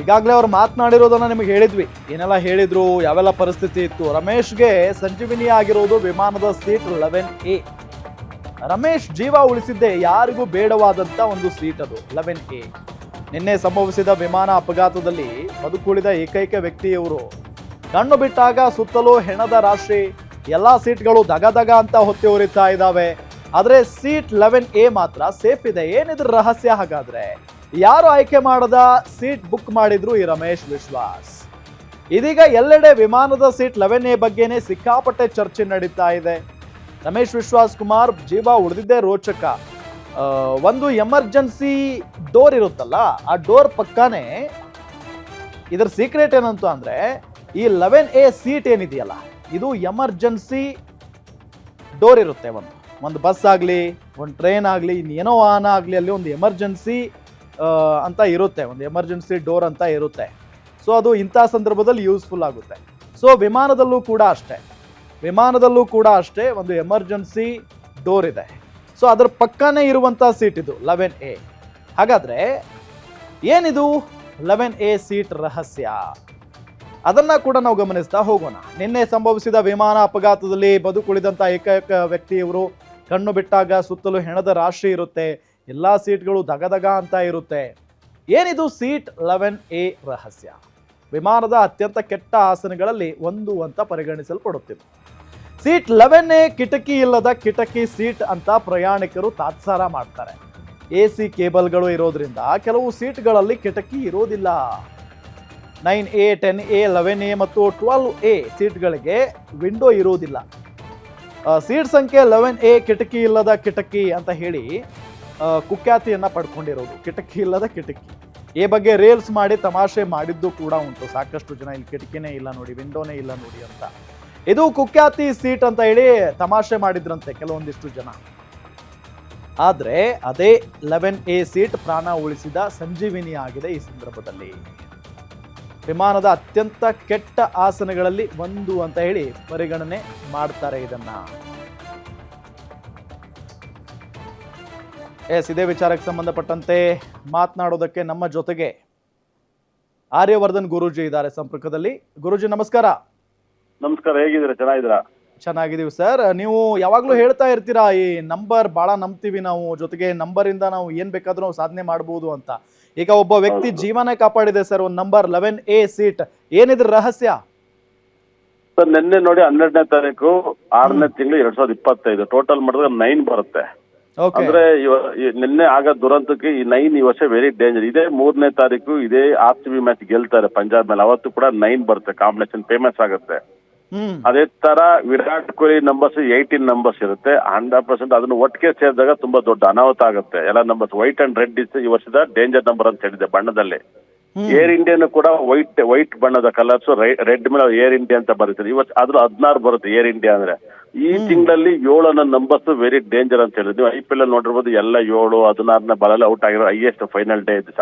ಈಗಾಗಲೇ ಅವ್ರು ಮಾತನಾಡಿರೋದನ್ನ ನಿಮಗೆ ಹೇಳಿದ್ವಿ. ಏನೆಲ್ಲ ಹೇಳಿದ್ರು, ಯಾವೆಲ್ಲ ಪರಿಸ್ಥಿತಿ ಇತ್ತು? ರಮೇಶ್ಗೆ ಸಂಜೀವಿನಿ ಆಗಿರೋದು ವಿಮಾನದ ಸೀಟ್ ಲೆವೆನ್ ಎ. ರಮೇಶ್ ಜೀವ ಉಳಿಸಿದ್ದೆ ಯಾರಿಗೂ ಬೇಡವಾದಂತ ಒಂದು ಸೀಟ್ ಅದು, ಲೆವೆನ್ ಎ. ನಿನ್ನೆ ಸಂಭವಿಸಿದ ವಿಮಾನ ಅಪಘಾತದಲ್ಲಿ ಬದುಕುಳಿದ ಏಕೈಕ ವ್ಯಕ್ತಿಯವರು ಕಣ್ಣು ಬಿಟ್ಟಾಗ ಸುತ್ತಲೂ ಹೆಣದ ರಾಶಿ, ಎಲ್ಲಾ ಸೀಟ್ಗಳು ದಗ ದಗ ಅಂತ ಹೊತ್ತಿ ಉರಿತಾ ಇದ್ದಾವೆ ಆದರೆ ಸೀಟ್ ಲೆವೆನ್ ಎ ಮಾತ್ರ ಸೇಫ್ ಇದೆ. ಏನಿದ್ರ ರಹಸ್ಯ ಹಾಗಾದ್ರೆ? ಯಾರು ಆಯ್ಕೆ ಮಾಡದ ಸೀಟ್ ಬುಕ್ ಮಾಡಿದ್ರು ಈ ರಮೇಶ್ ವಿಶ್ವಾಸ್? ಇದೀಗ ಎಲ್ಲೆಡೆ ವಿಮಾನದ ಸೀಟ್ ಲೆವೆನ್ ಎ ಬಗ್ಗೆನೇ ಸಿಕ್ಕಾಪಟ್ಟೆ ಚರ್ಚೆ ನಡೀತಾ ಇದೆ. ರಮೇಶ್ ವಿಶ್ವಾಸ್ ಕುಮಾರ್, ಜೀವ ಉಳಿದಿದ್ದೇ ರೋಚಕ. ಒಂದು ಎಮರ್ಜೆನ್ಸಿ ಡೋರ್ ಇರುತ್ತಲ್ಲ, ಆ ಡೋರ್ ಪಕ್ಕಾನೇ ಇದರ ಸೀಕ್ರೆಟ್ ಏನಂತ ಅಂದ್ರೆ, ಈ ಲೆವೆನ್ ಎ ಸೀಟ್ ಏನಿದೆಯಲ್ಲ, ಇದು ಎಮರ್ಜೆನ್ಸಿ ಡೋರ್ ಇರುತ್ತೆ ಒಂದು. ಒಂದು ಬಸ್ ಆಗಲಿ, ಒಂದು ಟ್ರೈನ್ ಆಗಲಿ ಇನ್ನೇನೋ ವಾಹನ ಆಗಲಿ, ಅಲ್ಲಿ ಒಂದು ಎಮರ್ಜೆನ್ಸಿ ಅಂತ ಇರುತ್ತೆ, ಒಂದು ಎಮರ್ಜೆನ್ಸಿ ಡೋರ್ ಅಂತ ಇರುತ್ತೆ. ಸೊ ಅದು ಇಂಥ ಸಂದರ್ಭದಲ್ಲಿ ಯೂಸ್ಫುಲ್ ಆಗುತ್ತೆ. ಸೊ ವಿಮಾನದಲ್ಲೂ ಕೂಡ ಅಷ್ಟೇ. ವಿಮಾನದಲ್ಲೂ ಕೂಡ ಅಷ್ಟೇ ಒಂದು ಎಮರ್ಜೆನ್ಸಿ ಡೋರ್ ಇದೆ. ಸೊ ಅದರ ಪಕ್ಕನೇ ಇರುವಂಥ ಸೀಟ್ ಇದು ಲೆವೆನ್ ಎ ಹಾಗಾದರೆ, ಏನಿದು? ಲೆವೆನ್ ಎ ಸೀಟ್ ರಹಸ್ಯ. ಅದನ್ನು ಕೂಡ ನಾವು ಗಮನಿಸ್ತಾ ಹೋಗೋಣ. ನಿನ್ನೆ ಸಂಭವಿಸಿದ ವಿಮಾನ ಅಪಘಾತದಲ್ಲಿ ಬದುಕುಳಿದಂಥ ಏಕೈಕ ವ್ಯಕ್ತಿಯವರು ಕಣ್ಣು ಬಿಟ್ಟಾಗ ಸುತ್ತಲೂ ಹೆಣದ ರಾಶಿ ಇರುತ್ತೆ. ಎಲ್ಲ ಸೀಟ್ಗಳು ದಗದಗ ಅಂತ ಇರುತ್ತೆ. ಏನಿದು ಸೀಟ್ ಲೆವೆನ್ ಎ ರಹಸ್ಯ? ವಿಮಾನದ ಅತ್ಯಂತ ಕೆಟ್ಟ ಆಸನಗಳಲ್ಲಿ ಒಂದು ಅಂತ ಪರಿಗಣಿಸಲ್ಪಡುತ್ತಿದೆ. ಸೀಟ್ ಲೆವೆನ್ ಎ ಕಿಟಕಿ ಇಲ್ಲದ ಕಿಟಕಿ ಸೀಟ್ ಅಂತ ಪ್ರಯಾಣಿಕರು ತಾತ್ಸಾರ ಮಾಡ್ತಾರೆ. ಎ ಸಿ ಕೇಬಲ್ಗಳು ಇರೋದ್ರಿಂದ ಕೆಲವು ಸೀಟ್ಗಳಲ್ಲಿ ಕಿಟಕಿ ಇರೋದಿಲ್ಲ. Nine A, ten A, eleven A ಮತ್ತು ಟ್ವೆಲ್ವ್ ಎ ಸೀಟ್ಗಳಿಗೆ ವಿಂಡೋ ಇರೋದಿಲ್ಲ. ಸೀಟ್ ಸಂಖ್ಯೆ ಲೆವೆನ್ ಎ ಕಿಟಕಿ ಇಲ್ಲದ ಕಿಟಕಿ ಅಂತ ಹೇಳಿ ಕುಖ್ಯಾತಿಯನ್ನ ಪಡ್ಕೊಂಡಿರೋದು. ಕಿಟಕಿ ಇಲ್ಲದ ಕಿಟಕಿ. ಈ ಬಗ್ಗೆ ರೇಲ್ಸ್ ಮಾಡಿ ತಮಾಷೆ ಮಾಡಿದ್ದು ಕೂಡ ಉಂಟು. ಸಾಕಷ್ಟು ಜನ ಇಲ್ಲಿ ಕಿಟಕಿನೇ ಇಲ್ಲ ನೋಡಿ ವಿಂಡೋನೇ ಇಲ್ಲ ನೋಡಿ ಅಂತ. ಇದು ಕುಖ್ಯಾತಿ ಸೀಟ್ ಅಂತ ಹೇಳಿ ತಮಾಷೆ ಮಾಡಿದ್ರಂತೆ ಕೆಲವೊಂದಿಷ್ಟು ಜನ. ಆದ್ರೆ ಅದೇ ಲೆವೆನ್ ಎ ಸೀಟ್ ಪ್ರಾಣ ಉಳಿಸಿದ ಸಂಜೀವಿನಿ ಆಗಿದೆ ಈ ಸಂದರ್ಭದಲ್ಲಿ. ವಿಮಾನದ ಅತ್ಯಂತ ಕೆಟ್ಟ ಆಸನಗಳಲ್ಲಿ ಒಂದು ಅಂತ ಹೇಳಿ ಪರಿಗಣನೆ ಮಾಡ್ತಾರೆ ಇದನ್ನ. ಎಸ್ ಇದೇ ವಿಚಾರಕ್ಕೆ ಸಂಬಂಧಪಟ್ಟಂತೆ ಮಾತನಾಡೋದಕ್ಕೆ ನಮ್ಮ ಜೊತೆಗೆ ಆರ್ಯವರ್ಧನ್ ಗುರೂಜಿ ಇದ್ದಾರೆ ಸಂಪರ್ಕದಲ್ಲಿ. ಗುರೂಜಿ ನಮಸ್ಕಾರ. ನಮಸ್ಕಾರ ಹೇಗಿದ್ದೀರಾ? ಚೆನ್ನಾಗಿದ್ದೀರಾ? ಚೆನ್ನಾಗಿದೀವಿ ಸರ್. ನೀವು ಯಾವಾಗಲೂ ಹೇಳ್ತಾ ಇರ್ತೀರಾ ಈ ನಂಬರ್ ಭಾಳ ನಂಬ್ತೀವಿ ನಾವು ಜೊತೆಗೆ ನಂಬರಿಂದ ನಾವು ಏನು ಬೇಕಾದ್ರೂ ನಾವು ಸಾಧನೆ ಮಾಡ್ಬೋದು ಅಂತ. ಈಗ ಒಬ್ಬ ವ್ಯಕ್ತಿ. ಜೀವನ ಕಾಪಾಡಿದೆ ಸರ್ ಒಂದು ನಂಬರ್ ಲೆವೆನ್ ಎ ಸೀಟ್. ಏನಿದ್ರ ರಹಸ್ಯ? ಸರ್ ನಿನ್ನೆ ನೋಡಿ ಹನ್ನೆರಡನೇ ತಾರೀಕು ಆರನೇ ತಿಂಗಳು ಎರಡ್ ಸಾವಿರದ ಇಪ್ಪತ್ತೈದು. ಟೋಟಲ್ ಮಾಡಿದ್ರೆ ನೈನ್ ಬರುತ್ತೆ. ಅಂದ್ರೆ ನಿನ್ನೆ ಆಗ ದುರಂತಕ್ಕೆ ಈ ನೈನ್ ಈ ವರ್ಷ ವೆರಿ ಡೇಂಜರ್ ಇದೆ ಮೂರನೇ ತಾರೀಕು ಇದೇ ಆರ್ ಸಿ ಬಿ ಮ್ಯಾಚ್ ಗೆಲ್ತಾರೆ ಪಂಜಾಬ್ ಮೇಲೆ. ಅವತ್ತು ಕೂಡ ನೈನ್ ಬರುತ್ತೆ ಕಾಂಬಿನೇಷನ್ ಫೇಮಸ್ ಆಗುತ್ತೆ. ಅದೇ ತರ Virat Kohli numbers eighteen numbers ಇರುತ್ತೆ. ಹಂಡ್ರೆಡ್ ಪರ್ಸೆಂಟ್ ಅದನ್ನು ಒಟ್ಟಿಗೆ ಸೇರಿದಾಗ ತುಂಬಾ ದೊಡ್ಡ ಅನಾಹುತ ಆಗುತ್ತೆ. ಎಲ್ಲ numbers white and red is ಈ ವರ್ಷದ ಡೇಂಜರ್ ನಂಬರ್ ಅಂತ ಹೇಳಿದೆ ಬಣ್ಣದಲ್ಲಿ. ಏರ್ ಇಂಡಿಯಾನು ಕೂಡ ವೈಟ್ ವೈಟ್ ಬಣ್ಣದ ಕಲರ್ಸ್ ರೆಡ್ ಮೇಲೆ ಏರ್ ಇಂಡಿಯಾ ಅಂತ ಬರುತ್ತೆ ಇವತ್ತು ಅದ್ರ ಹದಿನಾರು ಬರುತ್ತೆ ಏರ್ ಇಂಡಿಯಾ ಅಂದ್ರೆ. ಈ ತಿಂಗಳಲ್ಲಿ ಏಳು ಅನ್ನೋ ನಂಬರ್ಸ್ ವೆರಿ ಡೇಂಜರ್ ಅಂತ ಹೇಳಿದ್ವಿ ಐ ಪಿ ಎಲ್ ನೋಡಿರ್ಬೋದು ಎಲ್ಲ ಏಳು ಹದಿನಾರನೇ ಬಾಲಲ್ಲಿ ಔಟ್ ಆಗಿರೋ ಹೈಯೆಸ್ಟ್ ಫೈನಲ್ ಡೇ ದಿವಸ.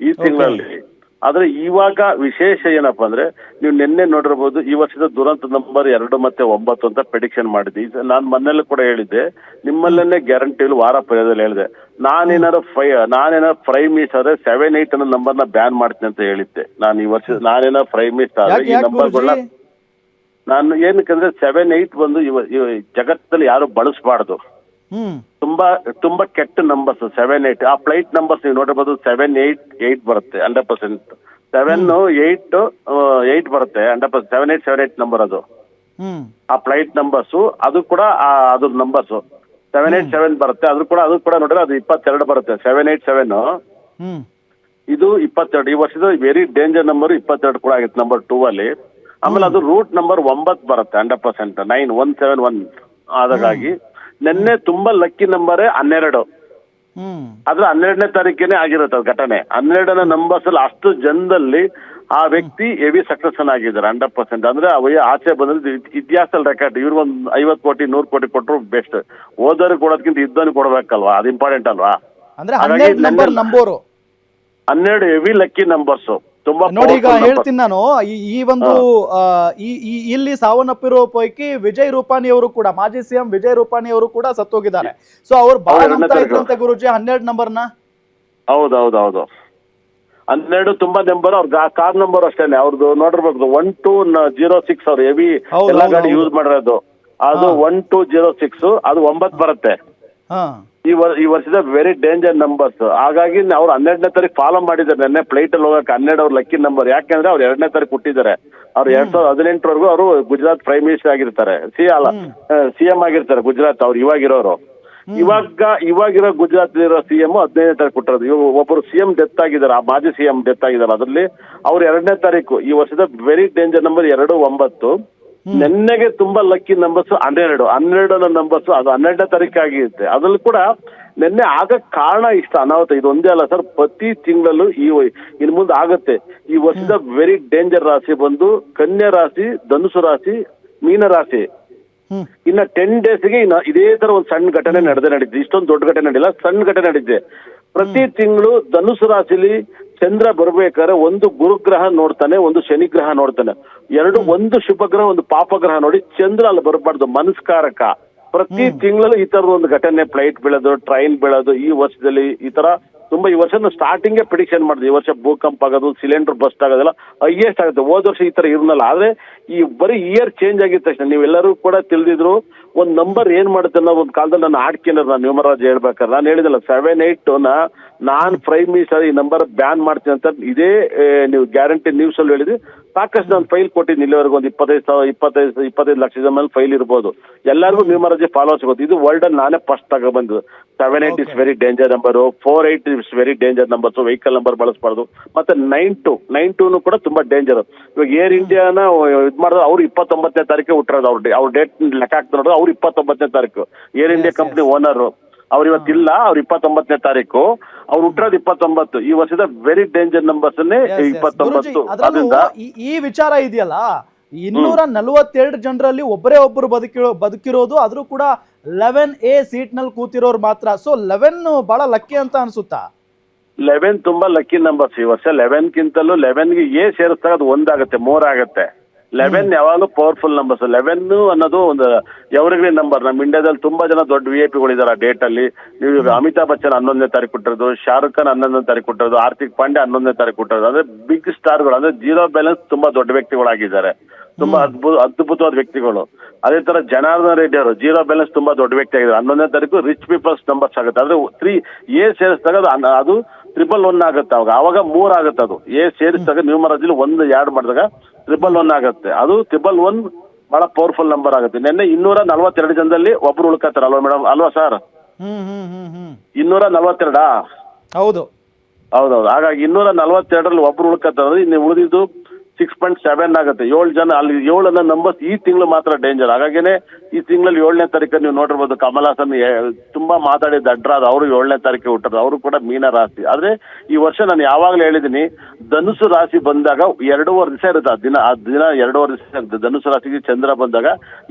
ಈ ತಿಂಗಳಲ್ಲಿ ಆದ್ರೆ ಇವಾಗ ವಿಶೇಷ ಏನಪ್ಪಾ ಅಂದ್ರೆ ನೀವು ನಿನ್ನೆ ನೋಡಿರ್ಬೋದು ಈ ವರ್ಷದ ದುರಂತ ನಂಬರ್ ಎರಡು ಮತ್ತೆ ಒಂಬತ್ತು ಅಂತ ಪ್ರೆಡಿಕ್ಷನ್ ಮಾಡಿದ್ದೆ ನಾನ್ ನಾನು ಮೊನ್ನೆಲ್ಲೂ ಕೂಡ ಹೇಳಿದ್ದೆ. ನಿಮ್ಮಲ್ಲೇ ಗ್ಯಾರಂಟಿ ವಾರ ಪರ್ಯದಲ್ಲಿ ಹೇಳಿದೆ. ನಾನೇನಾದ್ರು ಫೈ ನಾನೇನಾದ್ರು ಫ್ರೈ ಮಿಸ್ ಆದ್ರೆ ಸೆವೆನ್ ಏಟ್ ಅನ್ನೋ ನಂಬರ್ನ ಬ್ಯಾನ್ ಮಾಡ್ತೀನಿ ಅಂತ ಹೇಳಿದ್ದೆ. ನಾನು ಈ ವರ್ಷ ನಾನೇನಾದ್ರು ಫ್ರೈ ಮಿಸ್ ಆದ್ರೆ ಈ ನಂಬರ್ಗಳನ್ನ ನಾನು ಏನಕ್ಕಂದ್ರೆ ಸೆವೆನ್ ಏಟ್ ಬಂದು ಇವ ಇವ- ಜಗತ್ತಲ್ಲಿ ಯಾರು ಬಳಸಬಾರ್ದು. ಹ್ಮ್. ತುಂಬಾ ತುಂಬಾ ಕೆಟ್ಟ ನಂಬರ್ಸ್ ಸೆವೆನ್ ಏಟ್ ಆ ಫ್ಲೈಟ್ ನಂಬರ್ಸ್ ನೀವು ನೋಡಿರ್ಬೋದು ಸೆವೆನ್ ಏಟ್ ಏಟ್ ಬರುತ್ತೆ hundred percent seven eight eight ಬರುತ್ತೆ hundred percent seven eight seven eight number ಅದು. ಹ್ಮ್. ಆ ಫ್ಲೈಟ್ ನಂಬರ್ಸ್ ಅದು ಕೂಡ ಆ ಅದ್ರ ನಂಬರ್ಸ್ ಸೆವೆನ್ ಏಟ್ ಸೆವೆನ್ ಬರುತ್ತೆ ಅದು ಕೂಡ ಅದು ಕೂಡ ನೋಡಿದ್ರೆ ಅದು ಇಪ್ಪತ್ತೆರಡು ಬರುತ್ತೆ. ಸೆವೆನ್ ಏಟ್ ಸೆವೆನ್ ಹ್ಮ್. ಇದು ಇಪ್ಪತ್ತೆರಡು. ಈ ವರ್ಷದ ವೆರಿ ಡೇಂಜರ್ ನಂಬರ್ ಇಪ್ಪತ್ತೆರಡು ಕೂಡ ಆಗಿತ್ತು ನಂಬರ್ ಟೂ ಅಲ್ಲಿ. ಆಮೇಲೆ ಅದು ರೂಟ್ ನಂಬರ್ ಒಂಬತ್ತು ಬರುತ್ತೆ hundred percent nine one seven one ಆದಾಗಿ ನಿನ್ನೆ ತುಂಬಾ ಲಕ್ಕಿ ನಂಬರ್ ಹನ್ನೆರಡು. ಅದ್ರ ಆದ್ರೆ ಹನ್ನೆರಡನೇ ತಾರೀಕೇನೆ ಆಗಿರುತ್ತೆ ಅದು ಘಟನೆ. ಹನ್ನೆರಡನೇ ನಂಬರ್ಸ್ ಅಲ್ಲಿ ಅಷ್ಟು ಜನದಲ್ಲಿ ಆ ವ್ಯಕ್ತಿ ಹೆವಿ ಸಕ್ಸಸ್ ಆಗಿದ್ದಾರೆ ಹಂಡ್ರೆಡ್ ಪರ್ಸೆಂಟ್ ಅಂದ್ರೆ ಅವ ಆಚೆ ಬಂದ್ರೆ ಇತಿಹಾಸದಲ್ಲಿ ರೆಕಾರ್ಡ್ ಇವ್ರಿಗೊಂದು ಐವತ್ ಕೋಟಿ ನೂರ್ ಕೋಟಿ ಕೊಟ್ಟರು ಬೆಸ್ಟ್ ಓದೋರು ಕೊಡೋದಕ್ಕಿಂತ ಇದ್ದನ್ನು ಕೊಡ್ಬೇಕಲ್ವಾ? ಅದು ಇಂಪಾರ್ಟೆಂಟ್ ಅಲ್ವಾ? ಹನ್ನೆರಡು ಹೆವಿ ಲಕ್ಕಿ ನಂಬರ್ಸ್ ತುಂಬಾ ನೋಡಿ ಈಗ ಹೇಳ್ತೀನಿ ನಾನು ಈ- ಈ ಒಂದು ಆ, ಈ ಈ- ಇಲ್ಲಿ ಸಾವನ್ನಪ್ಪಿರೋ ಪೈಕಿ ವಿಜಯ್ ರೂಪಾನಿ ಅವರು ಕೂಡ ಮಾಜಿ ಸಿಎಂ ವಿಜಯ್ ರೂಪಾನಿ ಅವರು ಕೂಡ ಸತ್ತೋಗಿದ್ದಾರೆ. ಸೊ ಅವ್ರು ಎರಡನೇ ನಂಬ್ತಾ ತಾರೀಕು. ಇದ್ರಂತೆ ಗುರುಜಿ ಹನ್ನೆರಡು ನಂಬರ್ನ? ಹೌದೌದೌದು ಹೌದು ಹನ್ನೆರಡು ತುಂಬಾ ನಂಬರ್ ಅವ್ರ ಕಾರ್ ನಂಬರ್ ಅಷ್ಟೇನೆ ಅವ್ರದ್ದು ನೋಡಿರ್ಬೇಕು ಒನ್ ಟು ಜೀರೋ ಸಿಕ್ಸ್ ಅವ್ರು ಹೆವಿ ಹೌದು, ಎಲ್ಲಾ ಹೌದು, ಗಾಡಿ ಹೌದು. ಯೂಸ್ ಮಾಡಿರೋದು. ಅದು ಒನ್ ಟು ಜೀರೋ ಸಿಕ್ಸ್ ಅದು ಒಂಬತ್ತು ಬರುತ್ತೆ. ಹಾ. ಈ ವರ್ ಈ ವರ್ಷದ ವೆರಿ ಡೇಂಜರ್ ನಂಬರ್ಸ್ ಹಾಗಾಗಿ ಅವ್ರು ಹನ್ನೆರಡನೇ ತಾರೀಕು ಫಾಲೋ ಮಾಡಿದ್ದಾರೆ. ನೆನ್ನೆ ಫ್ಲೈಟ್ ಅಲ್ಲಿ ಹೋಗಕ್ಕೆ ಹನ್ನೆರಡು ಅವ್ರ ಲಕ್ಕಿ ನಂಬರ್ ಯಾಕೆಂದ್ರೆ ಅವ್ರು ಎರಡನೇ ತಾರೀಕು ಹುಟ್ಟಿದ್ದಾರೆ. ಅವ್ರು ಎರಡ್ ಸಾವಿರದ ಹದಿನೆಂಟರವರೆಗೂ ಅವರು ಗುಜರಾತ್ ಪ್ರೈಮ್ ಮಿನಿಸ್ಟರ್ ಆಗಿರ್ತಾರೆ. ಸಿ ಅಲ್ಲ ಸಿ ಎಂ ಆಗಿರ್ತಾರೆ ಗುಜರಾತ್ ಅವ್ರು ಇವಾಗಿರೋರು. ಇವಾಗ ಇವಾಗಿರೋ ಗುಜರಾತ್ ಇರೋ ಸಿ ಎಂ ಹದಿನೈದನೇ ತಾರೀಕು ಕೊಟ್ಟಿರೋದು ಇವಾಗ ಒಬ್ಬರು ಸಿ ಎಂ ಡೆತ್ ಆಗಿದ್ದಾರೆ ಆ ಮಾಜಿ ಸಿ ಎಂ ಡೆತ್ ಆಗಿದ್ದಾರೆ. ಅದರಲ್ಲಿ ಅವ್ರು ಎರಡನೇ ತಾರೀಕು ಈ ವರ್ಷದ ವೆರಿ ಡೇಂಜರ್ ನಂಬರ್ ಎರಡು ಒಂಬತ್ತು. ನೆನ್ನೆಗೆ ತುಂಬಾ ಲಕ್ಕಿ ನಂಬರ್ಸ್ ಹನ್ನೆರಡು. ಹನ್ನೆರಡನ ನಂಬರ್ಸ್ ಅದು ಹನ್ನೆರಡನೇ ತಾರೀಕು ಆಗಿರುತ್ತೆ ಅದ್ರಲ್ಲಿ ಕೂಡ ನಿನ್ನೆ ಆಗಕ್ ಕಾರಣ ಇಷ್ಟ ಅನಾಹುತ. ಇದು ಒಂದೇ ಅಲ್ಲ ಸರ್ ಪ್ರತಿ ತಿಂಗಳಲ್ಲೂ ಈ ಇನ್ ಮುಂದೆ ಆಗುತ್ತೆ. ಈ ವರ್ಷದ ವೆರಿ ಡೇಂಜರ್ ರಾಶಿ ಬಂದು ಕನ್ಯಾ ರಾಶಿ ಧನುಸು ರಾಶಿ ಮೀನ ರಾಶಿ. ಇನ್ನ ಟೆನ್ ಡೇಸ್ಗೆ ಇನ್ನ ಇದೇ ತರ ಒಂದು ಸಣ್ಣ ಘಟನೆ ನಡೆದೇ ನಡೀತಿದೆ ಇಷ್ಟೊಂದು ದೊಡ್ಡ ಘಟನೆ ನಡೀಲ್ಲ ಸಣ್ಣ ಘಟನೆ ನಡೀತಿದೆ ಪ್ರತಿ ತಿಂಗಳು ಧನುಸು ರಾಶಿಲಿ ಚಂದ್ರ ಬರ್ಬೇಕಾದ್ರೆ ಒಂದು ಗುರುಗ್ರಹ ನೋಡ್ತಾನೆ ಒಂದು ಶನಿ ಗ್ರಹ ನೋಡ್ತಾನೆ. ಎರಡು ಒಂದು ಶುಭ ಗ್ರಹ ಒಂದು ಪಾಪ ಗ್ರಹ ನೋಡಿ ಚಂದ್ರ ಅಲ್ಲಿ ಬರಬಾರ್ದು ಮನಸ್ಕಾರಕ. ಪ್ರತಿ ತಿಂಗಳು ಈ ತರದ ಒಂದು ಘಟನೆ ಫ್ಲೈಟ್ ಬೀಳೋದು ಟ್ರೈನ್ ಬೀಳೋದು ಈ ವರ್ಷದಲ್ಲಿ ಈ ತರ ತುಂಬಾ ಈ ವರ್ಷ ಸ್ಟಾರ್ಟಿಂಗೇ ಪ್ರಿಡಿಕ್ಷನ್ ಮಾಡಿದೆ ಈ ವರ್ಷ ಭೂಕಂಪ ಆಗೋದು ಸಿಲಿಂಡರ್ ಬಸ್ಟ್ ಆಗೋದೆಲ್ಲ ಹೈಯೆಸ್ಟ್ ಆಗುತ್ತೆ. ಹೋದ ವರ್ಷ ಈ ತರ ಇರ್ನಲ್ಲ. ಆದ್ರೆ ಈ ಬರೀ ಇಯರ್ ಚೇಂಜ್ ಆಗಿದ ತಕ್ಷಣ ನೀವೆಲ್ಲರೂ ಕೂಡ ತಿಳಿದಿದ್ರು ಒಂದ್ ನಂಬರ್ ಏನ್ ಮಾಡುತ್ತೆ ಅನ್ನೋ ಒಂದು ಕಾಲದಲ್ಲಿ ನಾನು ಆಡ್ಕೊಂಡ್ರೆ ನಾನು ಯುವರಾಜ್ ಹೇಳ್ಬೇಕಾದ್ರೆ, ನಾನು ಹೇಳಿದಲ್ಲ ಸೆವೆನ್ನ ನಾನ್ ಪ್ರೈಮ್ ಮಿನಿಸ್ಟರ್ ಈ ನಂಬರ್ ಬ್ಯಾನ್ ಮಾಡ್ತೀನಿ ಅಂತ ಇದೇ ನೀವು ಗ್ಯಾರಂಟಿ ನ್ಯೂಸ್ ಅಲ್ಲಿ ಹೇಳಿದ್ರಿ ಸಾಕಷ್ಟು ನಾನು ಫೈಲ್ ಕೊಟ್ಟಿದ್ದೀನಿ ಇಲ್ಲಿವರೆಗೂ ಒಂದು ಇಪ್ಪತ್ತೈದು ಸಾವಿರ ಇಪ್ಪತ್ತೈದು ಇಪ್ಪತ್ತೈದು ಲಕ್ಷದ ಮೇಲೆ ಫೈಲ್ ಇರ್ಬೋದು. ಎಲ್ಲರಿಗೂ ನ್ಯೂಮರಾಜಿ ಫಾಲೋ ಸಿಗುತ್ತೆ ಇದು ವರ್ಲ್ಡ್ ಅಲ್ಲಿ ನಾನೇ ಫಸ್ಟ್ ತಗೊಬಂದು seven eight is very danger number four eight is very danger numbers vehicle number ಬಳಸಬಾರ್ದು. ಮತ್ತೆ ನೈನ್ ಟು ನೈನ್ ಟೂನು ಕೂಡ ತುಂಬಾ ಡೇಂಜರ್ ಇವಾಗ ಏರ್ ಇಂಡಿಯಾನ ಇದ್ ಮಾಡಿದ್ರೆ ಅವ್ರು ಇಪ್ಪತ್ತೊಂಬತ್ತನೇ ತಾರೀಕು ಹುಟ್ಟಿರೋದು ಅವ್ರ ಅವ್ರ ಡೇಟ್ ಲೆಕ್ಕ ಹಾಕ್ತಾ ನೋಡಿದ್ರೆ ಅವ್ರು ಇಪ್ಪತ್ತೊಂಬತ್ತನೇ ತಾರೀಕು ಏರ್ ಇಂಡಿಯಾ ಕಂಪ್ನಿ ಓನರ್ ಅವ್ರು ಇವತ್ತಿಲ್ಲ ಅವ್ರು ಇಪ್ಪತ್ತೊಂಬತ್ತನೇ ತಾರೀಕು. ಅವ್ರು ಹುಟ್ಟಿರೋದು ಇಪ್ಪತ್ತೊಂಬತ್ತು. ಈ ವರ್ಷದ ವೆರಿ ಡೇಂಜರ್ ನಂಬರ್ಸ್ ಅನ್ನೇ. ಇಪ್ಪತ್ತೊಂಬತ್ತು. ಅದರಿಂದ ಈ- ವಿಚಾರ ಇದೆಯಲ್ಲ? ಇನ್ನೂರ ನಲವತ್ತೆರಡು ಜನರಲ್ಲಿ ಒಬ್ಬರೇ ಒಬ್ಬರು ಬದುಕಿರೋ ಬದುಕಿರೋದು ಆದ್ರೂ ಕೂಡ ಲೆವೆನ್ ಎ ಸೀಟ್ನಲ್ಲಿ ಕೂತಿರೋರು ಮಾತ್ರ. ಸೊ ಲೆವೆನ್ ಬಹಳ ಲಕ್ಕಿ ಅಂತ ಅನ್ಸುತ್ತಾ? ಲೆವೆನ್ ತುಂಬಾ ಲಕ್ಕಿ ನಂಬರ್ಸ್ ಈ ವರ್ಷ. ಲೆವೆನ್ ಕಿಂತಲೂ ಲೆವೆನ್ಗೆ ಎ ಸೇರಿಸಿದಾಗ ಅದು ಒಂದಾಗುತ್ತೆ ಮೂರ್ ಆಗುತ್ತೆ ಲೆವೆನ್ ಯಾವಾಗಲೂ ಪವರ್ಫುಲ್ ನಂಬರ್ಸ್ ಲೆವೆನ್ ಅನ್ನೋದು ಒಂದು ಎವರ್ಗ್ರೀನ್ ನಂಬರ್ ನಮ್ಮ ಇಂಡಿಯಾದಲ್ಲಿ ತುಂಬಾ ಜನ ದೊಡ್ಡ ವಿ ಐ ಪಿಗಳಿದ್ದಾರೆ ಆ ಡೇಟ್ ಅಲ್ಲಿ. ನೀವು ಈಗ ಅಮಿತಾಬ್ ಬಚ್ಚನ್ ಹನ್ನೊಂದನೇ ತಾರೀಕು ಕೊಟ್ಟಿರೋದು ಶಾರುಖ್ ಖಾನ್ ಹನ್ನೊಂದನೇ ತಾರೀಕು ಕೊಟ್ಟಿರೋದು ಹಾರ್ದಿಕ್ ಪಾಂಡೆ ಹನ್ನೊಂದನೇ ತಾರೀಕು ಕೊಟ್ಟಿರೋದು. ಅಂದ್ರೆ ಬಿಗ್ ಸ್ಟಾರ್ಗಳು ಅಂದ್ರೆ ಜೀರೋ ಬ್ಯಾಲೆನ್ಸ್ ತುಂಬಾ ದೊಡ್ಡ ವ್ಯಕ್ತಿಗಳಾಗಿದ್ದಾರೆ. ತುಂಬಾ ಅದ್ಭುತ ಅದ್ಭುತವಾದ ವ್ಯಕ್ತಿಗಳು. ಅದೇ ತರ ಜನಾರ್ದನ್ ರೆಡ್ಡಿ ಅವರು ಜೀರೋ ಬ್ಯಾಲೆನ್ಸ್ ತುಂಬಾ ದೊಡ್ಡ ವ್ಯಕ್ತಿ ಆಗಿದ್ದಾರೆ ಹನ್ನೊಂದನೇ ತಾರೀಕು ರಿಚ್ ಪೀಪಲ್ಸ್ ನಂಬರ್ಸ್ ಆಗುತ್ತೆ. ಅಂದ್ರೆ ತ್ರೀ ಎ ಸೇರಿಸಿದಾಗ ಅದು ಟ್ರಿಬಲ್ ಒನ್ ಆಗುತ್ತೆ ಅವಾಗ. ಅವಾಗ ಮೂರ್ ಆಗುತ್ತೆ ಅದು. ಎ ಸೇರಿಸಿದಾಗ ನ್ಯೂಮರಾಜಲ್ಲಿ ಒಂದು ಎರಡು ಮಾಡಿದಾಗ ಟ್ರಿಬಲ್ ಒನ್ ಆಗುತ್ತೆ. ಅದು ಟ್ರಿಬಲ್ ಒನ್ ಬಹಳ ಪವರ್ಫುಲ್ ನಂಬರ್ ಆಗುತ್ತೆ. ನಿನ್ನೆ ಇನ್ನೂರ ನಲವತ್ತೆರಡು ಜನದಲ್ಲಿ ಒಬ್ರು ಉಳ್ಕತ್ತಾರ ಅಲ್ವಾ ಮೇಡಮ್ ಅಲ್ವಾ ಸರ್ ಇನ್ನೂರ ನಲವತ್ತೆರಡಾ? ಹೌದು. ಹೌದೌದು. ಹಾಗಾಗಿ ಇನ್ನೂರ ನಲವತ್ತೆರಡರಲ್ಲಿ ಒಬ್ರು ಉಳ್ಕತ್ತಾರ ಇನ್ನು ಉಳಿದಿದ್ದು ಸಿಕ್ಸ್ ಪಾಯಿಂಟ್ ಸೆವೆನ್ ಆಗುತ್ತೆ. ಏಳು ಜನ ಅಲ್ಲಿ ಏಳನ್ನ ನಂಬರ್ಸ್ ಈ ತಿಂಗಳು ಮಾತ್ರ ಡೇಂಜರ್ ಹಾಗಾಗಿನೇ ಈ ತಿಂಗಳಲ್ಲಿ ಏಳನೇ ತಾರೀಕು ನೀವು ನೋಡಿರ್ಬೋದು. ಕಮಲ್ ಹಾಸನ್ ತುಂಬಾ ಮಾತಾಡಿದ ಅಡ್ರಾದ್ ಅವರು ಏಳನೇ ತಾರೀಕು ಹುಟ್ಟರು ಅವರು ಕೂಡ ಮೀನ ರಾಶಿ. ಆದ್ರೆ ಈ ವರ್ಷ ನಾನು ಯಾವಾಗಲೂ ಹೇಳಿದ್ದೀನಿ, ಧನುಸು ರಾಶಿ ಬಂದಾಗ ಎರಡೂವರೆ ದಿವಸ ಇರುತ್ತೆ. ಆ ದಿನ ಆ ದಿನ ಎರಡೂವರೆ ದಿವಸ ಇರುತ್ತೆ. ಧನುಸು ರಾಶಿಗೆ ಚಂದ್ರ ಬಂದಾಗ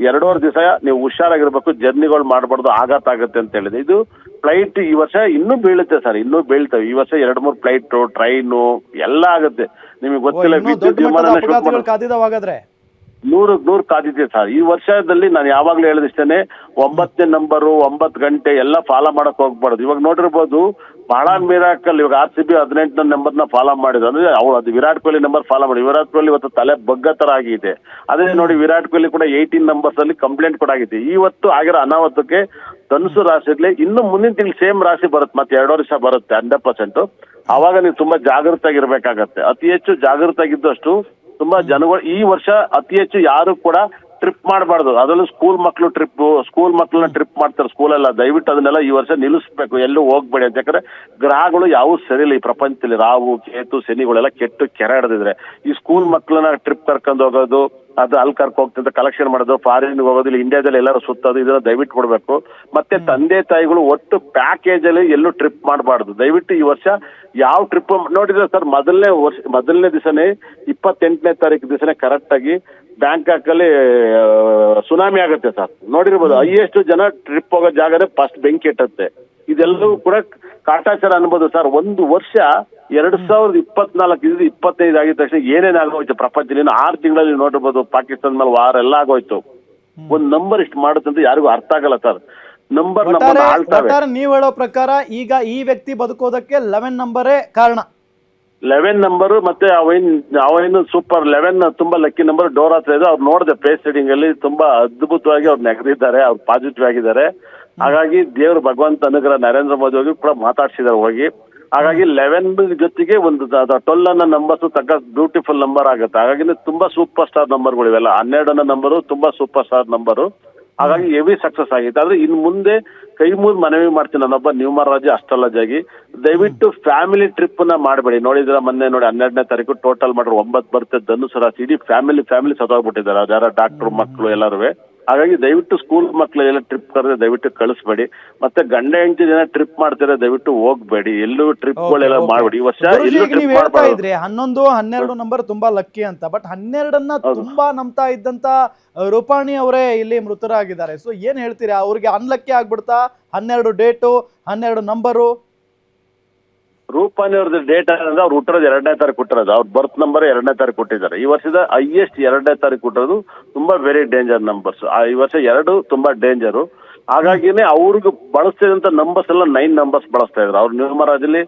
ಎರಡೂವರೆ ದಿವಸ ನೀವು ಹುಷಾರಾಗಿರ್ಬೇಕು. ಜರ್ನಿಗಳು ಮಾಡಬಾರ್ದು. ಆಘಾತ ಆಗುತ್ತೆ ಅಂತ ಹೇಳಿದೆ. ಇದು ಫ್ಲೈಟ್ ಈ ವರ್ಷ ಇನ್ನೂ ಬೀಳುತ್ತೆ ಸರ್. ಇನ್ನೂ ಬೀಳ್ತವೆ. ಈ ವರ್ಷ ಎರಡು ಮೂರು ಫ್ಲೈಟ್ ಟ್ರೈನು ಎಲ್ಲ ಆಗುತ್ತೆ. ನಿಮಗೆ ಗೊತ್ತಿಲ್ಲ ವಿದ್ಯುತ್ ವಿಮಾನ ಕಾದಿದಾವಾಗಾದ್ರೆ ನೂರು ನೂರು ಕಾದಿದೆ ಸರ್. ಈ ವರ್ಷದಲ್ಲಿ ನಾನು ಯಾವಾಗ್ಲೂ ಹೇಳದಿಷ್ಟೇನೆ ಒಂಬತ್ತನೇ ನಂಬರು ಒಂಬತ್ ಗಂಟೆ ಎಲ್ಲ ಫಾಲೋ ಮಾಡಕ್ ಹೋಗ್ಬಾರ್ದು. ಇವಾಗ ನೋಡಿರ್ಬೋದು ಬಹಳ ಮಿರಾಕಲ್ ಇವಾಗ ಆರ್ ಸಿ ಬಿ ಹದಿನೆಂಟನೇ ನಂಬರ್ನ ಫಾಲೋ ಮಾಡಿದ್ರು. ಅಂದ್ರೆ ಅವ್ರು ಅದು ವಿರಾಟ್ ಕೊಹ್ಲಿ ನಂಬರ್ ಫಾಲೋ ಮಾಡಿ ವಿರಾಟ್ ಕೊಹ್ಲಿ ಇವತ್ತು ತಲೆ ಬಗ್ಗ ತರ ಆಗಿದೆ. ಅದೇ ನೋಡಿ ವಿರಾಟ್ ಕೊಹ್ಲಿ ಕೂಡ ಏಯ್ಟೀನ್ ನಂಬರ್ಸ್ ಅಲ್ಲಿ ಕಂಪ್ಲೇಂಟ್ ಕೂಡ ಆಗಿದೆ. ಇವತ್ತು ಆಗಿರೋ ಅನಾಹುತಕ್ಕೆ ಧನುಸು ರಾಶಿಯಲ್ಲಿ ಇನ್ನು ಮುಂದಿನ ತಿಂಗಳು ಸೇಮ್ ರಾಶಿ ಬರುತ್ತೆ ಮತ್ತೆ ಎರಡು ವರ್ಷ ಬರುತ್ತೆ ಹಂಡ್ರೆಡ್ ಪರ್ಸೆಂಟ್ ಅವಾಗ ನೀವು ತುಂಬಾ ಜಾಗೃತಾಗಿರ್ಬೇಕಾಗತ್ತೆ ಅತಿ ಹೆಚ್ಚು ಜಾಗೃತ ಆಗಿದ್ದಷ್ಟು ತುಂಬಾ ಜನಗಳು ಈ ವರ್ಷ ಅತಿ ಹೆಚ್ಚು ಯಾರು ಕೂಡ ಟ್ರಿಪ್ ಮಾಡಬಾರ್ದು. ಅದರಲ್ಲೂ ಸ್ಕೂಲ್ ಮಕ್ಕಳು ಟ್ರಿಪ್ ಸ್ಕೂಲ್ ಮಕ್ಕಳನ್ನ ಟ್ರಿಪ್ ಮಾಡ್ತಾರೆ ಸ್ಕೂಲೆಲ್ಲ ದಯವಿಟ್ಟು ಅದನ್ನೆಲ್ಲ ಈ ವರ್ಷ ನಿಲ್ಲಿಸ್ಬೇಕು. ಎಲ್ಲೂ ಹೋಗ್ಬೇಡಿ ಅಂತ. ಯಾಕಂದ್ರೆ ಗ್ರಹಗಳು ಯಾವೂ ಸರಿ ಇಲ್ಲ ಈ ಪ್ರಪಂಚದಲ್ಲಿ. ರಾವು ಕೇತು ಶನಿಗಳೆಲ್ಲ ಕೆಟ್ಟು ಕೆರೆ ಹಿಡಿದಿದ್ರೆ. ಈ ಸ್ಕೂಲ್ ಮಕ್ಕಳನ್ನ ಟ್ರಿಪ್ ಕರ್ಕೊಂಡು ಹೋಗೋದು ಅದು ಅಲ್ಲಿ ಕರ್ಕೊ ಹೋಗ್ತಿದ್ದ ಕಲೆಕ್ಷನ್ ಮಾಡೋದು ಫಾರಿನ್ ಹೋಗೋದಿಲ್ಲ ಇಂಡಿಯಾದಲ್ಲಿ ಎಲ್ಲರೂ ಸುತ್ತೋದು ಇದನ್ನ ದಯವಿಟ್ಟು ಕೊಡಬೇಕು. ಮತ್ತೆ ತಂದೆ ತಾಯಿಗಳು ಒಟ್ಟು ಪ್ಯಾಕೇಜ್ ಅಲ್ಲಿ ಎಲ್ಲೂ ಟ್ರಿಪ್ ಮಾಡಬಾರ್ದು. ದಯವಿಟ್ಟು ಈ ವರ್ಷ ಯಾವ ಟ್ರಿಪ್ ನೋಡಿದ್ರೆ ಸರ್ ಮೊದಲನೇ ವರ್ಷ ಮೊದಲನೇ ದಿವಸನೇ ಇಪ್ಪತ್ತೆಂಟನೇ ತಾರೀಕು ದಿವಸನೇ ಕರೆಕ್ಟ್ ಆಗಿ ಬ್ಯಾಂಕಾಕ್ ಅಲ್ಲಿ ಸುನಾಮಿ ಆಗುತ್ತೆ ಸರ್. ನೋಡಿರ್ಬೋದು ಹೈಯೆಸ್ಟ್ ಜನ ಟ್ರಿಪ್ ಹೋಗೋ ಜಾಗನೇ ಫಸ್ಟ್ ಬೆಂಕಿ ಇಟ್ಟತ್ತೆ ಇದೆಲ್ಲವೂ ಕೂಡ ಕಾಟಾಚಾರ ಅನ್ಬೋದು ಸರ್. ಒಂದು ವರ್ಷ ಎರಡ್ ಸಾವಿರದ ಇಪ್ಪತ್ನಾಲ್ಕು ಇದು ಇಪ್ಪತ್ತೈದು ಆಗಿದ ತಕ್ಷಣ ಏನೇನ್ ಆಗೋಯ್ತು? ಪ್ರಪಂಚದಲ್ಲಿ ಆರು ತಿಂಗಳಲ್ಲಿ ನೋಡಿರ್ಬೋದು ಪಾಕಿಸ್ತಾನ ಮೇಲೆ ವಾರ ಎಲ್ಲ ಆಗೋಯ್ತು. ಒಂದ್ ನಂಬರ್ ಇಷ್ಟು ಮಾಡುತ್ತೆ ಅಂತ ಯಾರಿಗೂ ಅರ್ಥ ಆಗಲ್ಲ ಸರ್ ನಂಬರ್ ನಂಬರ್ ನೀವು ಒಟ್ಟಾರೆ ನೀವ್ ಹೇಳೋ ಪ್ರಕಾರ ಈಗ ಈ ವ್ಯಕ್ತಿ ಬದುಕೋದಕ್ಕೆ ಲೆವೆನ್ ನಂಬರೇ ಕಾರಣ. ಲೆವೆನ್ ನಂಬರ್ ಮತ್ತೆ ಅವೈನ್ ಅವೈನ್ ಸೂಪರ್ ಲೆವೆನ್ ತುಂಬಾ ಲಕ್ಕಿ ನಂಬರ್ ಡೋರ್ ಹತ್ರ ಇದೆ ಅವ್ರು ನೋಡಿದೆ ಪೇಸ್ ರೀಡಿಂಗ್ ಅಲ್ಲಿ ತುಂಬಾ ಅದ್ಭುತವಾಗಿ ಅವ್ರು ನೆಗೆದಿದ್ದಾರೆ ಅವ್ರು ಪಾಸಿಟಿವ್ ಆಗಿದ್ದಾರೆ. ಹಾಗಾಗಿ ದೇವ್ರ ಭಗವಂತ ಅನುಗ್ರಹ ನರೇಂದ್ರ ಮೋದಿ ಹೋಗಿ ಕೂಡ ಮಾತಾಡ್ಸಿದ್ದಾರೆ ಹೋಗಿ. ಹಾಗಾಗಿ ಲೆವೆನ್ ಜೊತೆಗೆ ಒಂದು ಟ್ವೆಲ್ ಅನ್ನ ನಂಬರ್ಸ್ ತಕ್ಕ ಬ್ಯೂಟಿಫುಲ್ ನಂಬರ್ ಆಗುತ್ತೆ. ಹಾಗಾಗಿ ತುಂಬಾ ಸೂಪರ್ ಸ್ಟಾರ್ ನಂಬರ್ಗಳು ಇವೆಲ್ಲ. ಹನ್ನೆರಡು ಅನ್ನ ನಂಬರು ತುಂಬಾ ಸೂಪರ್ ಸ್ಟಾರ್ ನಂಬರು ಹಾಗಾಗಿ ಹೆವಿ ಸಕ್ಸಸ್ ಆಗಿತ್ತು. ಆದ್ರೆ ಇನ್ ಮುಂದೆ ಕೈ ಮೂರ್ ಮನವಿ ಮಾಡ್ತೀನಿ ನಾನೊಬ್ಬ ನ್ಯೂಮರಾಜ್ ಆಗಿ ದಯವಿಟ್ಟು ಫ್ಯಾಮಿಲಿ ಟ್ರಿಪ್ನ ಮಾಡಬೇಡಿ. ನೋಡಿದ್ರ ಮೊನ್ನೆ ನೋಡಿ ಹನ್ನೆರಡನೇ ತಾರೀಕು ಟೋಟಲ್ ಮಾಡ್ರು ಒಂಬತ್ತು ಬರುತ್ತೆ ಧನುಸರ ರಾಶಿ. ಇಡೀ ಫ್ಯಾಮಿಲಿ ಫ್ಯಾಮಿಲಿ ಸತ್ತೋಗ್ಬಿಟ್ಟಿದ್ದಾರೆ. ಯಾರ ಡಾಕ್ಟರ್ ಮಕ್ಕಳು ಎಲ್ಲರೂ ಹಾಗಾಗಿ ದಯವಿಟ್ಟು ಸ್ಕೂಲ್ ಮಕ್ಕಳೆಲ್ಲ ಟ್ರಿಪ್ ಕರೆದ್ರೆ ದಯವಿಟ್ಟು ಕಳಿಸ್ಬೇಡಿ. ಮತ್ತೆ ಗಂಡ ಹೆಂಡತಿ ಜನ ಟ್ರಿಪ್ ಮಾಡ್ತಾರೆ ದಯವಿಟ್ಟು ಹೋಗ್ಬೇಡಿ. ಎಲ್ಲೂ ಟ್ರಿಪ್ಗಳೆಲ್ಲ Okay, okay. ಮಾಡ್ಬೇಡಿ. ಈ ವರ್ಷ ಗುರೂಜಿ, ಎಲ್ಲೂ ಈಗ ನೀವ್ ಟ್ರಿಪ್ ಹೇಳ್ತಾ ಮಾಡಬಾರ್ದು. ಇದ್ರಿ ಹನ್ನೊಂದು ಹನ್ನೆರಡು ನಂಬರ್ ತುಂಬಾ ಲಕ್ಕಿ ಅಂತ. ಬಟ್ ಹನ್ನೆರಡನ್ನ ಹೌದು. ತುಂಬಾ ನಂಬ್ತಾ ಇದ್ದಂತ ಆ, ರೂಪಾಣಿ ಅವರೇ ಇಲ್ಲಿ ಮೃತರಾಗಿದ್ದಾರೆ. ಸೊ ಏನ್ ಹೇಳ್ತೀರಾ? ಅವ್ರಿಗೆ ಅನ್ಲಕ್ಕಿ ಆಗ್ಬಿಡ್ತಾ ಹನ್ನೆರಡು ಡೇಟು ಹನ್ನೆರಡು ನಂಬರು ರೂಪಾನಿ ಅವ್ರದ್ದು ಡೇಟ್ ಅಂದ್ರೆ ಅವ್ರು ಹುಟ್ಟಿರೋದು ಎರಡನೇ ತಾರೀಕು ಹುಟ್ಟಿರೋದು. ಅವ್ರ ಬರ್ತ್ ನಂಬರ್ ಎರಡನೇ ತಾರೀಕು ಕೊಟ್ಟಿದ್ದಾರೆ ಈ ವರ್ಷದ ಹೈಯೆಸ್ಟ್ ಎರಡನೇ ತಾರೀಕು ಕೊಟ್ಟಿರೋದು ತುಂಬಾ ವೆರಿ ಡೇಂಜರ್ ನಂಬರ್ಸ್ ಈ ವರ್ಷ ಎರಡು ತುಂಬಾ ಡೇಂಜರು ಹಾಗಾಗಿನೇ ಅವ್ರಿಗೆ ಬಳಸ್ತಿದಂತ ನಂಬರ್ಸ್ ಎಲ್ಲ ನೈನ್ ನಂಬರ್ಸ್ ಬಳಸ್ತಾ ಇದ್ರು ಅವ್ರು ನ್ಯೂಮರಾಜಲ್ಲಿ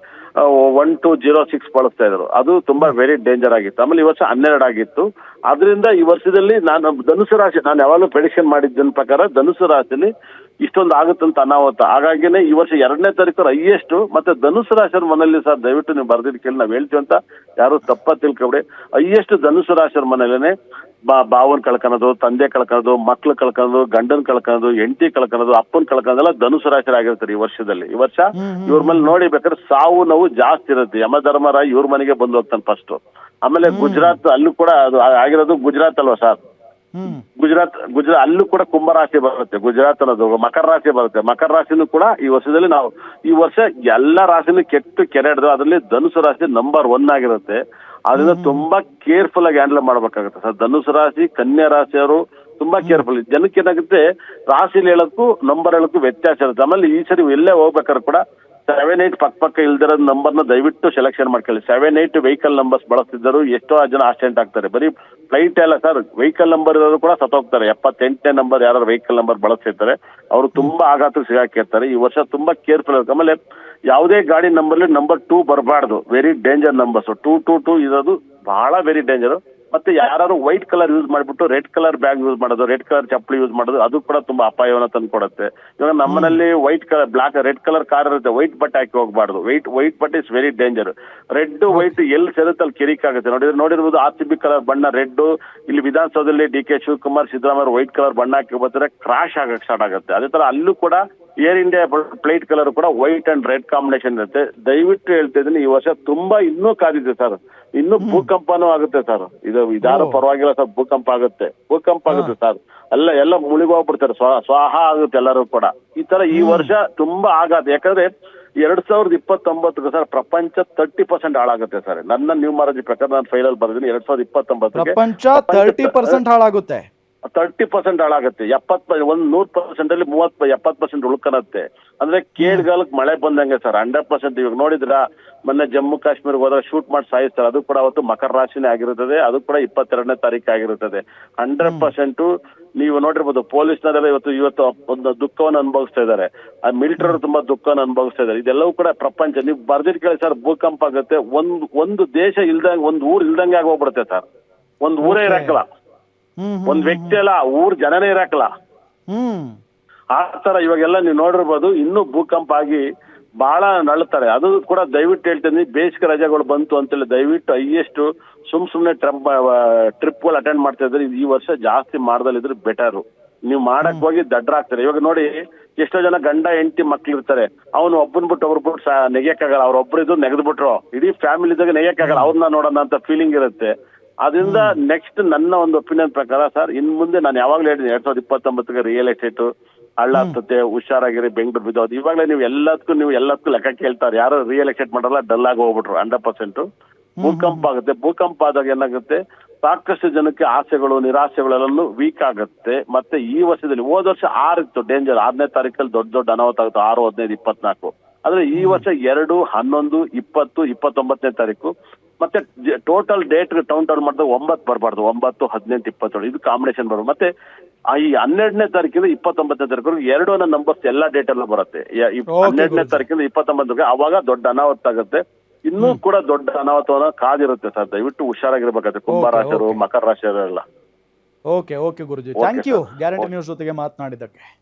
ಒನ್ ಟು ಜೀರೋ ಸಿಕ್ಸ್ ಬಳಸ್ತಾ ಇದ್ರು. ಅದು ತುಂಬಾ ವೆರಿ ಡೇಂಜರ್ ಆಗಿತ್ತು. ಆಮೇಲೆ ಈ ವರ್ಷ ಹನ್ನೆರಡು ಆಗಿತ್ತು. ಅದರಿಂದ ಈ ವರ್ಷದಲ್ಲಿ ನಾನು, ಧನುಸು ರಾಶಿ, ನಾನು ಯಾವಾಗಲೂ ಪ್ರೆಡಿಕ್ಷನ್ ಮಾಡಿದ್ದನ್ನ ಪ್ರಕಾರ ಧನುಸು ರಾಶಿಲಿ ಇಷ್ಟೊಂದು ಆಗುತ್ತಂತ ಅನಾಹುತ. ಹಾಗಾಗಿನೇ ಈ ವರ್ಷ ಎರಡನೇ ತಾರೀಕು ಹೈಯೆಸ್ಟ್ ಮತ್ತೆ ಧನುಸು ಮನೆಯಲ್ಲಿ ಸರ್ ದಯವಿಟ್ಟು ನೀವು ಬರ್ದಿದ್ ಕೇಳಿ ನಾವು ಹೇಳ್ತೀವಿ ಅಂತ ಯಾರು ತಪ್ಪ ತಿಳ್ಕೊಬಿಡಿ. ಹೈಯೆಸ್ಟ್ ಧನುಸು ರಾಶಿಯವ್ರ ಮನೇಲೇನೆ ಬಾ ಬಾವನ್ ಕಳ್ಕೊಳೋದು ತಂದೆ ಕಳ್ಕೊಳೋದು ಮಕ್ಳು ಕಳ್ಕೊಳೋದು ಗಂಡನ್ ಕಳ್ಕೊಳೋದು ಹೆಂಡತಿ ಕಳ್ಕೊಳೋದು ಅಪ್ಪನ್ ಕಳ್ಕೊಳೋದೆಲ್ಲ ಧನುಸು ರಾಶಿ ಆಗಿರ್ತಾರೆ ಈ ವರ್ಷದಲ್ಲಿ ಈ ವರ್ಷ ಇವ್ರ ಮೇಲೆ ನೋಡಿ ಬೇಕಾದ್ರೆ ಸಾವು ನೋವು ಜಾಸ್ತಿ ಇರುತ್ತೆ. ಯಮಧರ್ಮರ ಇವ್ರ ಮನೆಗೆ ಬಂದು ಹೋಗ್ತಾನೆ ಫಸ್ಟ್ ಆಮೇಲೆ ಗುಜರಾತ್ ಅಲ್ಲೂ ಕೂಡ ಅದು ಆಗಿರೋದು ಗುಜರಾತ್ ಅಲ್ವಾ ಸರ್ ಗುಜರಾತ್ ಗುಜರಾತ್ ಅಲ್ಲೂ ಕೂಡ ಕುಂಭರಾಶಿ ಬರುತ್ತೆ. ಗುಜರಾತ್ ಅನ್ನೋದು ಮಕರ ರಾಶಿ ಬರುತ್ತೆ. ಮಕರ ರಾಶಿನೂ ಕೂಡ ಈ ವರ್ಷದಲ್ಲಿ ನಾವು ಈ ವರ್ಷ ಎಲ್ಲ ರಾಶಿನೂ ಕೆಟ್ಟು ಕೆರೆ ಹಿಡಿದು ಅದರಲ್ಲಿ ಧನುಸು ರಾಶಿ ನಂಬರ್ ಒನ್ ಆಗಿರುತ್ತೆ. ಅದನ್ನ ತುಂಬಾ ಕೇರ್ಫುಲ್ ಆಗಿ ಹ್ಯಾಂಡಲ್ ಮಾಡ್ಬೇಕಾಗುತ್ತೆ. ಸರ್ ಧನುಸ್ ರಾಶಿ ಕನ್ಯಾ ರಾಶಿಯವರು ತುಂಬಾ ಕೇರ್ಫುಲ್ ಜನಕ್ಕೆ ಏನಾಗುತ್ತೆ ರಾಶಿಲಿ ಹೇಳಕ್ಕೂ ನಂಬರ್ ಹೇಳಕ್ಕೂ ವ್ಯತ್ಯಾಸ ಇರುತ್ತೆ. ಆಮೇಲೆ ಈ ಸರಿ ಎಲ್ಲೇ ಹೋಗ್ಬೇಕಾದ್ರೆ ಕೂಡ ಸೆವೆನ್ ಏಟ್ ಪಕ್ಕ ಪಕ್ಕ ಇಲ್ದಿರೋ ನಂಬರ್ನ ದಯವಿಟ್ಟು ಸೆಲೆಕ್ಷನ್ ಮಾಡ್ಕೊಳ್ಳಿ. ಸೆವೆನ್ ಏಟ್ ವೆಹಿಕಲ್ ನಂಬರ್ಸ್ ಬಳಸ್ತಿದ್ದರು ಎಷ್ಟೋ ಜನ ಆಕ್ಸಿಡೆಂಟ್ ಆಗ್ತಾರೆ. ಬರೀ ಫ್ಲೈಟ್ ಎಲ್ಲ ಸರ್ ವೆಹಿಕಲ್ ನಂಬರ್ ಇರೋರು ಕೂಡ ಸತ್ತೋಗ್ತಾರೆ. ಎಪ್ಪತ್ತೆಂಟನೇ ನಂಬರ್ ಯಾರು ವೆಹಿಕಲ್ ನಂಬರ್ ಬಳಸ್ತಿರ್ತಾರೆ ಅವರು ತುಂಬಾ ಆಘಾತಕ್ಕೆ ಸಿಗಾಕಿರ್ತಾರೆ. ಈ ವರ್ಷ ತುಂಬಾ ಕೇರ್ಫುಲ್ ಇರ್ತಾರೆ ಆಮೇಲೆ ಯಾವುದೇ ಗಾಡಿ ನಂಬರ್ಲಿ ನಂಬರ್ ಟೂ ಬರಬಾರ್ದು. Very danger numbers two two two ಇರೋದು ಬಹಳ ವೆರಿ ಡೇಂಜರ್ ಮತ್ತೆ ಯಾರು ವೈಟ್ ಕಲರ್ ಯೂಸ್ ಮಾಡಿಬಿಟ್ಟು ರೆಡ್ ಕಲರ್ ಬ್ಯಾಗ್ ಯೂಸ್ ಮಾಡೋದು ರೆಡ್ ಕಲರ್ ಚಪ್ಪಲಿ ಯೂಸ್ ಮಾಡೋದು ಅದು ಕೂಡ ತುಂಬಾ ಅಪಾಯವನ್ನು ತಂದ್ಕೊಡುತ್ತೆ. ಇವಾಗ ನಮ್ಮನಲ್ಲಿ white colour black red colour car ಇರುತ್ತೆ. ವೈಟ್ ಬಟ್ಟೆ ಹಾಕಿ ಹೋಗಬಾರ್ದು. ವೈಟ್ ವೈಟ್ ಬಟ್ಟೆ is very danger red white ಎಲ್ಲಿ ಸೇರುತ್ತೆ ಅಲ್ಲಿ ಕಿರಿಕ್ ಆಗುತ್ತೆ. ನೋಡಿದ್ರೆ ನೋಡಿರ್ಬೋದು ಆರ್ ಸಿ ಬಿ ಕಲರ್ ಬಣ್ಣ ರೆಡ್ ಇಲ್ಲಿ ವಿಧಾನಸೌಧದಲ್ಲಿ D K Shivakumar Siddaramaiah white colour ಬಣ್ಣ ಹಾಕಿ ಬರ್ತಾರೆ ಕ್ರಾಶ್ ಆಗಕ್ಕೆ ಸ್ಟಾರ್ಟ್ ಆಗುತ್ತೆ. ಅದೇ ತರ ಅಲ್ಲೂ ಕೂಡ ಏರ್ ಇಂಡಿಯಾ ಪ್ಲೇಟ್ ಕಲರ್ ಕೂಡ ವೈಟ್ ಅಂಡ್ ರೆಡ್ ಕಾಂಬಿನೇಷನ್ ಇರುತ್ತೆ. ದಯವಿಟ್ಟು ಹೇಳ್ತಾ ಇದ್ದೀನಿ ಈ ವರ್ಷ ತುಂಬಾ ಇನ್ನೂ ಕಾದಿದೆ ಸರ್. ಇನ್ನು ಭೂಕಂಪನೂ ಆಗುತ್ತೆ ಸರ್. ಇದು ಇದಾರು ಪರವಾಗಿಲ್ಲ ಸರ್ ಭೂಕಂಪ ಆಗುತ್ತೆ. ಭೂಕಂಪ ಆಗುತ್ತೆ ಸರ್. ಎಲ್ಲ ಎಲ್ಲ ಮುಳುಗೋಗ್ಬಿಡ್ತಾರೆ ಸ್ವ ಸ್ವಾಹ ಆಗುತ್ತೆ ಎಲ್ಲರೂ ಕೂಡ. ಈ ತರ ಈ ವರ್ಷ ತುಂಬಾ ಆಘಾತ ಯಾಕಂದ್ರೆ ಎರಡ್ ಸಾವಿರದ ಇಪ್ಪತ್ತೊಂಬತ್ತಕ್ಕೆ ಸರ್ ಪ್ರಪಂಚ ತರ್ಟಿ ಪರ್ಸೆಂಟ್ ಹಾಳಾಗುತ್ತೆ ಸರ್. ನನ್ನ ನ್ಯೂ ಮಾರಾಜಿ ಪ್ರಕಾರ ನಾನು ಫೈನಲ್ ಬರ್ದಿನಿ ಎರಡ್ ಸಾವಿರದ ಇಪ್ಪತ್ತೊಂಬತ್ತಕ್ಕೆ ಪ್ರಪಂಚ ತರ್ಟಿ ಪರ್ಸೆಂಟ್ ಹಾಳಾಗುತ್ತೆ. ತರ್ಟಿ ಪರ್ಸೆಂಟ್ ಹಾಳಾಗುತ್ತೆ. ಎಪ್ಪತ್ ಒಂದ್ ನೂರ್ ಪರ್ಸೆಂಟ್ ಅಲ್ಲಿ ಮೂವತ್ ಎಪ್ಪತ್ ಪರ್ಸೆಂಟ್ ಉಳ್ಕೊಳತ್ತೆ ಅಂದ್ರೆ ಕೇಳ್ಗಾಲಕ್ ಮಳೆ ಬಂದಂಗೆ ಸರ್ ಹಂಡ್ರೆಡ್ ಪರ್ಸೆಂಟ್ ಇವಾಗ ನೋಡಿದ್ರ, ಮೊನ್ನೆ ಜಮ್ಮು ಕಾಶ್ಮೀರ್ ಹೋದಾಗ ಶೂಟ್ ಮಾಡಿ ಸಾಯಿಸ್ತಾರೆ. ಅದು ಕೂಡ ಅವತ್ತು ಮಕರ ರಾಶಿನೇ ಆಗಿರುತ್ತದೆ, ಅದು ಕೂಡ ಇಪ್ಪತ್ತೆರಡನೇ ತಾರೀಕು ಆಗಿರುತ್ತದೆ. ಹಂಡ್ರೆಡ್ ಪರ್ಸೆಂಟ್ ನೀವು ನೋಡಿರ್ಬೋದು, ಪೊಲೀಸ್ನವರೆಲ್ಲ ಇವತ್ತು ಇವತ್ತು ಒಂದು ದುಃಖವನ್ನು ಅನುಭವಿಸ್ತಾ ಇದ್ದಾರೆ. ಆ ಮಿಲಿಟರಿ ತುಂಬಾ ದುಃಖವನ್ನು ಅನುಭವಿಸ್ತಾ ಇದ್ದಾರೆ. ಇದೆಲ್ಲವೂ ಕೂಡ ಪ್ರಪಂಚ, ನೀವು ಬರ್ದಿರ್ ಕೇಳಿ ಸರ್, ಭೂಕಂಪ ಆಗುತ್ತೆ. ಒಂದು ಒಂದು ದೇಶ ಇಲ್ದಂಗೆ, ಒಂದು ಊರ್ ಇಲ್ದಂಗೆ ಆಗೋಗ್ಬಿಡುತ್ತೆ ಸರ್. ಒಂದ್ ಊರೇ. ಇರಕ್ಕಲ್ಲ. ಒಂದ್ ವ್ಯಕ್ತಿ ಅಲ್ಲ ಊರ್ ಜನನೇ ಇರಾಕಲ್ಲ ಹ್ಮ್. ಆ ತರ ಇವಾಗೆಲ್ಲ ನೀವು ನೋಡಿರ್ಬೋದು ಇನ್ನೂ ಭೂಕಂಪ ಆಗಿ ಬಹಳ ನಳ್ತಾರೆ ಅದು ಕೂಡ ದಯವಿಟ್ಟು ಹೇಳ್ತೀನಿ ಬೇಸಿಗೆ ರಜೆಗಳು ಬಂತು ಅಂತೇಳಿ ದಯವಿಟ್ಟು ಹೈಯೆಸ್ಟ್ ಸುಮ್ ಸುಮ್ನೆ ಟ್ರಂಪ್ ಟ್ರಿಪ್ಗಳು ಅಟೆಂಡ್ ಮಾಡ್ತಾ ಇದ್ರೆ ಈ ವರ್ಷ ಜಾಸ್ತಿ ಮಾಡ್ದಲ್ಲಿದ್ರೆ ಬೆಟರ್ ನೀವು ಮಾಡಕ್ ಹೋಗಿ ದಡ್ರಾಗ್ತಾರೆ ಇವಾಗ ನೋಡಿ ಎಷ್ಟೋ ಜನ ಗಂಡ ಹೆಂಡತಿ ಮಕ್ಳು ಇರ್ತಾರೆ. ಅವನು ಒಬ್ಬನ್ ಬಿಟ್ಟು ಒಬ್ರು ಬಿಟ್ಟು ನೆಗೆಯಕ್ಕಾಗಲ್ಲ. ಅವ್ರ ಒಬ್ರು ನೆಗೆದು ಬಿಟ್ರು ಇಡೀ ಫ್ಯಾಮಿಲಿ ಇದ್ದಾಗ ನೆಗೆಯಕ್ಕಾಗಲ್ಲ. ಅವ್ರನ್ನ ನೋಡೋಣ ಅಂತ ಫೀಲಿಂಗ್ ಇರುತ್ತೆ. ಅದರಿಂದ ನೆಕ್ಸ್ಟ್ ನನ್ನ ಒಂದು ಒಪಿನಿಯನ್ ಪ್ರಕಾರ ಸರ್ ಇನ್ ಮುಂದೆ ನಾನು ಯಾವಾಗಲೂ ಹೇಳಿದ್ದೀನಿ ಎರಡ್ ಸಾವಿರದ ಇಪ್ಪತ್ತೊಂಬತ್ತಕ್ಕೆ ರಿಯಲ್ ಎಸ್ಟೇಟ್ ಹಳ್ಳ ಹತ್ತತೆ ಹುಷಾರಾಗಿರಿ ಬೆಂಗಳೂರು ಬಿದ್ದೋದು ಇವಾಗಲೇ ನೀವು ಎಲ್ಲದಕ್ಕೂ ನೀವು ಎಲ್ಲದಕ್ಕೂ ಲೆಕ್ಕ ಕೇಳ್ತಾರೆ. ಯಾರು ರಿಯಲ್ ಎಸ್ಟೇಟ್ ಮಾಡಲ್ಲ ಡಲ್ ಆಗಿ ಹೋಗ್ಬಿಟ್ರು ಹಂಡ್ರೆಡ್ ಪರ್ಸೆಂಟ್ ಭೂಕಂಪ ಆಗುತ್ತೆ. ಭೂಕಂಪ ಆದಾಗ ಏನಾಗುತ್ತೆ? ಸಾಕಷ್ಟು ಜನಕ್ಕೆ ಆಸೆಗಳು ನಿರಾಸೆಗಳೆಲ್ಲೂ ವೀಕ್ ಆಗುತ್ತೆ. ಮತ್ತೆ ಈ ವರ್ಷದಲ್ಲಿ ಹೋದ ವರ್ಷ ಆರು ಇತ್ತು ಡೇಂಜರ್ ಆರನೇ ತಾರೀಕಲ್ಲಿ ದೊಡ್ಡ ದೊಡ್ಡ ಅನಾಹುತ ಆಗುತ್ತೆ ಆರು ಹದಿನೈದು ಇಪ್ಪತ್ನಾಲ್ಕು. ಆದ್ರೆ ಈ ವರ್ಷ ಎರಡು ಹನ್ನೊಂದು ಇಪ್ಪತ್ತು ಇಪ್ಪತ್ತೊಂಬತ್ತನೇ ತಾರೀಕು ಮತ್ತೆ ಟೋಟಲ್ ಡೇಟ್ ಟೌನ್ ಟೌನ್ ಮಾಡಿದಾಗ ಒಂಬತ್ತು ಬರಬಾರ್ದು ಒಂಬತ್ತು ಹದಿನೆಂಟು ಇಪ್ಪತ್ತೇಳು. ಇದು ಕಾಂಬಿನೇಷನ್ ಬರೋದು. ಮತ್ತೆ ಆ ಈ ಹನ್ನೆರಡನೇ ತಾರೀಕಿಂದ ಇಪ್ಪತ್ತೊಂಬತ್ತನೇ ತಾರೀಕು ಎರಡು ಅನ್ನೋ ನಂಬರ್ಸ್ ಎಲ್ಲಾ ಡೇಟ್ ಎಲ್ಲ ಬರುತ್ತೆ. ಹನ್ನೆರಡನೇ. ತಾರೀಕಿಂದ ಇಪ್ಪತ್ತೊಂಬತ್ತಕ್ಕೆ ಅವಾಗ ದೊಡ್ಡ ಅನಾಹುತ ಆಗುತ್ತೆ. ಇನ್ನೂ ಕೂಡ ದೊಡ್ಡ ಅನಾಹುತವನ್ನ ಕಾದಿರುತ್ತೆ ಸರ್. ದಯವಿಟ್ಟು ಹುಷಾರಾಗಿರ್ಬೇಕಾಗುತ್ತೆ. ಕುಂಭ Okay, ರಾಶಿಯವರು okay. ಮಕರ ರಾಶಿಯರು ಎಲ್ಲ okay okay Guruji thank you Guarantee. News ಜೊತೆಗೆ ಮಾತನಾಡಿದ್ದಕ್ಕೆ.